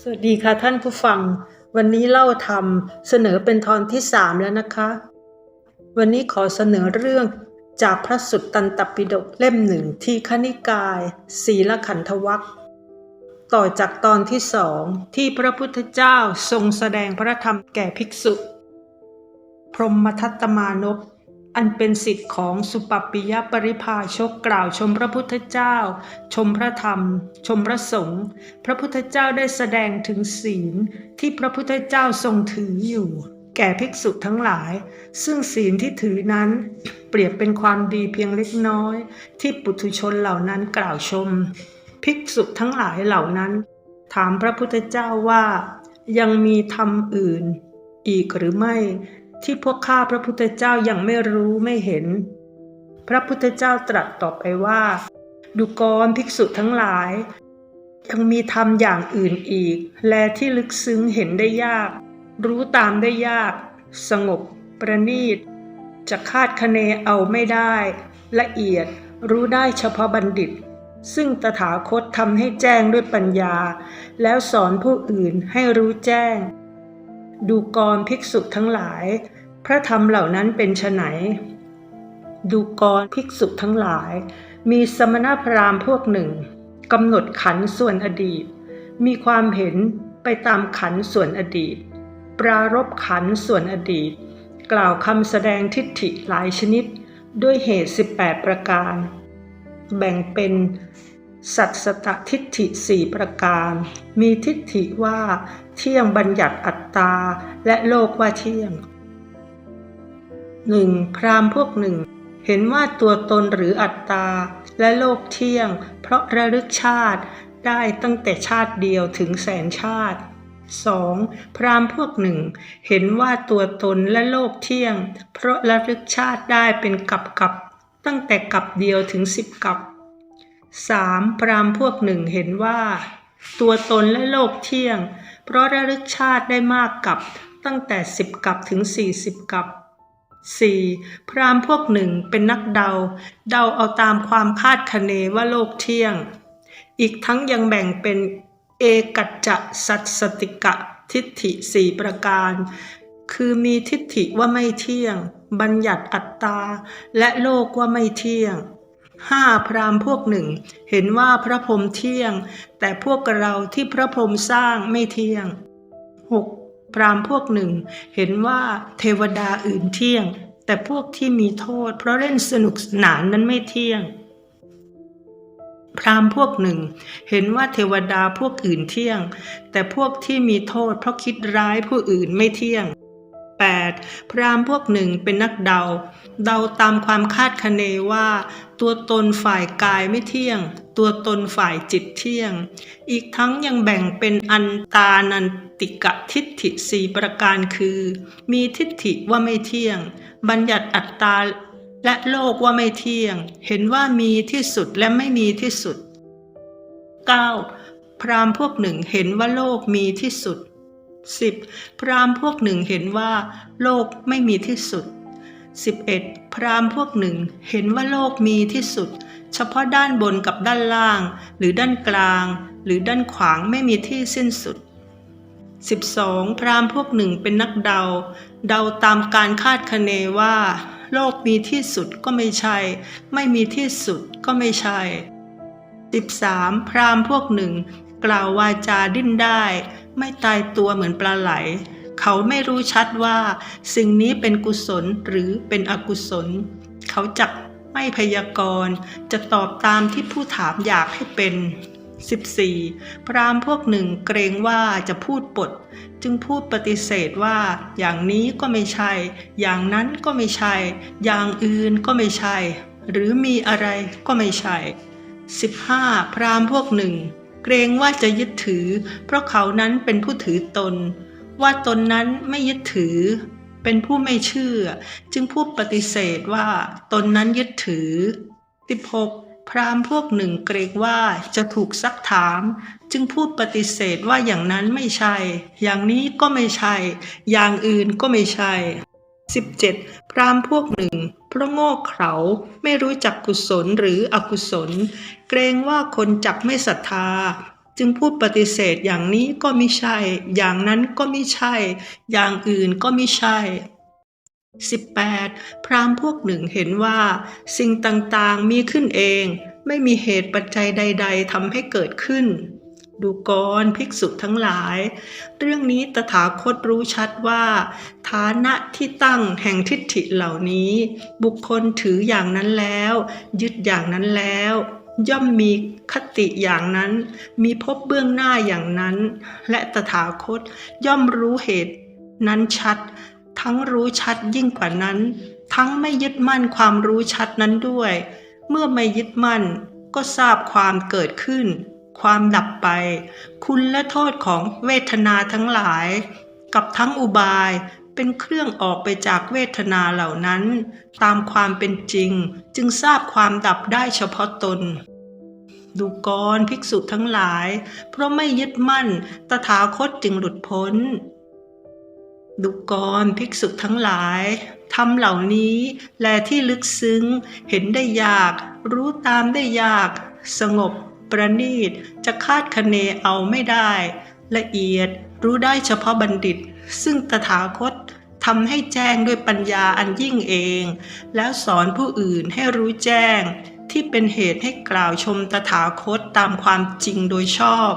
สวัสดีค่ะท่านผู้ฟัง วันนี้เล่าธรรมเสนอเป็นตอนที่สามแล้วนะคะ วันนี้ขอเสนอเรื่องจากพระสุตตันตปิฎกเล่มหนึ่งที่คณิกาย ศีลขันธวัคต่อจากตอนที่สองที่พระพุทธเจ้าทรงแสดงพระธรรมแก่ภิกษุ พรหมทัตตมานพ อันเป็นสิทธิ์ของสุปปิยปริภาชกกล่าวชมพระพุทธเจ้า ชมพระธรรม ชมพระสงฆ์พระพุทธเจ้าได้แสดงถึงศีลที่พระพุทธเจ้าทรงถืออยู่ แก่ภิกษุทั้งหลาย ซึ่งศีลที่ถือนั้น เปรียบเป็นความดีเพียงเล็กน้อย ที่ปุถุชนเหล่านั้นกล่าวชม ภิกษุทั้งหลายเหล่านั้น ถามพระพุทธเจ้าว่ายังมีธรรมอื่น อีกหรือไม่ ที่พวกข้าพระพุทธเจ้ายังไม่รู้ไม่เห็น พระพุทธเจ้าตรัสตอบไปว่า ดูกรภิกษุทั้งหลาย ยังมีธรรมอย่างอื่นอีก แลที่ลึกซึ้งเห็นได้ยาก รู้ตามได้ยาก สงบ ประณีต จะคาดคะเนเอาไม่ได้ ละเอียดรู้ได้เฉพาะบัณฑิต ซึ่งตถาคตทำให้แจ้งด้วยปัญญา แล้วสอนผู้อื่นให้รู้แจ้ง ดูกรภิกษุทั้งหลาย พระธรรมเหล่านั้นเป็นไฉนดูกรภิกษุทั้งหลาย มีสมณพราหมณ์พวกหนึ่งกำหนดขันส่วนอดีต มีความเห็นไปตามขันส่วนอดีต ปรารบขันส่วนอดีต กล่าวคำแสดงทิฏฐิหลายชนิด ด้วยเหตุ 18 ประการ แบ่งเป็นสัตสตทิฏฐิสี่ประการ มีทิฏฐิว่า เที่ยงบัญญัติอัตตาและโลกว่าเที่ยงหนึ่งพรามพวกหนึ่ง เห็นว่าตัวตนหรืออัตตา และโลกเที่ยง เพราะระลึกชาติได้ตั้งแต่ชาติเดียวถึงแสนชาติ 2. พรามพวกหนึ่ง เห็นว่าตัวตนและโลกเที่ยง เพราะระลึกชาติได้เป็นกับกับตั้งแต่กับเดียวถึงสิบกับ 3. พรามพวกหนึ่งเห็นว่า ตัวตนและโลกเที่ยง เพราะระลึกชาติได้มากกับตั้งแต่สิบกับถึงสี่สิบกับ 4. พรามพวกหนึ่งเป็นนักเดา เดาเอาตามความคาดคะเนว่าโลกเที่ยง อีกทั้งยังแบ่งเป็นเอกัจจะสัตสติกะทิฏฐิสี่ประการ คือมีทิฏฐิว่าไม่เที่ยง บัญญัติอัตตา และโลกว่าไม่เที่ยง ห้าพราหมณ์พวกหนึ่ง เห็นว่าพระพรหมเที่ยง แต่พวกเราที่พระพรหมสร้างไม่เที่ยง 6. พราหมณ์พวกหนึ่ง เห็นว่าเทวดาอื่นเที่ยง แต่พวกที่มีโทษ เพราะเล่นสนุกสนานนั้นไม่เที่ยง พราหมณ์พวกหนึ่ง เห็นว่าเทวดาพวกอื่นเที่ยง แต่พวกที่มีโทษ เพราะคิดร้ายผู้อื่นไม่เที่ยง พราหมณ์พวกหนึ่งเป็นนักเดา เดาตามความคาดคะเนว่า ตัวตนฝ่ายกายไม่เที่ยง ตัวตนฝ่ายจิตเที่ยง อีกทั้งยังแบ่งเป็นอันตานันติกะทิฏฐิสี่ประการคือ มีทิฏฐิว่าไม่เที่ยง บัญญัติอัตตาและโลกว่าไม่เที่ยง เห็นว่ามีที่สุดและไม่มีที่สุด 9. พราหมณ์พวกหนึ่งเห็นว่าโลกมีที่สุด 10. พราหมณ์พวกหนึ่งเห็นว่า โลกไม่มีที่สุด 11. พราหมณ์พวกหนึ่งเห็นว่าโลกมีที่สุด เฉพาะด้านบนกับด้านล่าง หรือด้านกลาง หรือด้านขวางไม่มีที่สิ้นสุด 12. พราหมณ์พวกหนึ่งเป็นนักเดา เดาตามการคาดคะเนว่า โลกมีที่สุดก็ไม่ใช่ ไม่มีที่สุดก็ไม่ใช่ 13. พราหมณ์พวกหนึ่ง กล่าววาจาดิ้นได้ ไม่ตายตัวเหมือนปลาไหล เขาไม่รู้ชัดว่า สิ่งนี้เป็นกุศลหรือเป็นอกุศล เขาจักไม่พยากรณ์จะตอบตามที่ผู้ถามอยากให้เป็น 14. พรามพวกหนึ่งเกรงว่าจะพูดปด จึงพูดปฏิเสธว่า อย่างนี้ก็ไม่ใช่ อย่างนั้นก็ไม่ใช่ อย่างอื่นก็ไม่ใช่ หรือมีอะไรก็ไม่ใช่ 15. พรามพวกหนึ่ง เกรงว่าจะยึดถือ เพราะเขานั้นเป็นผู้ถือตน ว่าตนนั้นไม่ยึดถือ เป็นผู้ไม่เชื่อ จึงพูดปฏิเสธว่าตนนั้นยึดถือ 16. พราหมณ์พวกหนึ่งเกรงว่าจะถูกซักถาม จึงพูดปฏิเสธว่าอย่างนั้นไม่ใช่ อย่างนี้ก็ไม่ใช่ อย่างอื่นก็ไม่ใช่ 17. พราหมณ์พวกหนึ่ง เพราะโง่เขลาไม่รู้จักกุศลหรืออกุศล เกรงว่าคนจักไม่ศรัทธา จึงพูดปฏิเสธอย่างนี้ก็ไม่ใช่ อย่างนั้นก็ไม่ใช่ อย่างอื่นก็ไม่ใช่ 18. พราหมณ์พวกหนึ่งเห็นว่า สิ่งต่างๆมีขึ้นเอง ไม่มีเหตุปัจจัยใด ๆทำให้เกิดขึ้น ดูกรภิกษุทั้งหลาย เรื่องนี้ตถาคตรู้ชัดว่า ฐานะที่ตั้งแห่งทิฏฐิเหล่านี้ บุคคลถืออย่างนั้นแล้ว ยึดอย่างนั้นแล้ว ย่อมมีคติอย่างนั้น มีพบเบื้องหน้าอย่างนั้น และตถาคตย่อมรู้เหตุ นั้นชัด ทั้งรู้ชัดยิ่งกว่านั้น ทั้งไม่ยึดมั่นความรู้ชัดนั้นด้วย เมื่อไม่ยึดมั่นก็ทราบความเกิดขึ้น ความดับไป คุณและโทษของเวทนาทั้งหลาย กับทั้งอุบายเป็นเครื่องออกไปจากเวทนาเหล่านั้น ตามความเป็นจริงจึงทราบความดับได้เฉพาะตน ดูกรภิกษุทั้งหลาย เพราะไม่ยึดมั่น ตถาคตจึงหลุดพ้น ดูกรภิกษุทั้งหลายทำเหล่านี้แลที่ลึกซึ้ง เห็นได้ยาก รู้ตามได้ยาก สงบ ประณีต จะคาดคะเนเอาไม่ได้ ละเอียดรู้ได้เฉพาะบัณฑิต ซึ่งตถาคตทำให้แจ้งด้วยปัญญาอันยิ่งเอง แล้วสอนผู้อื่นให้รู้แจ้ง ที่เป็นเหตุให้กล่าวชมตถาคตตามความจริงโดยชอบ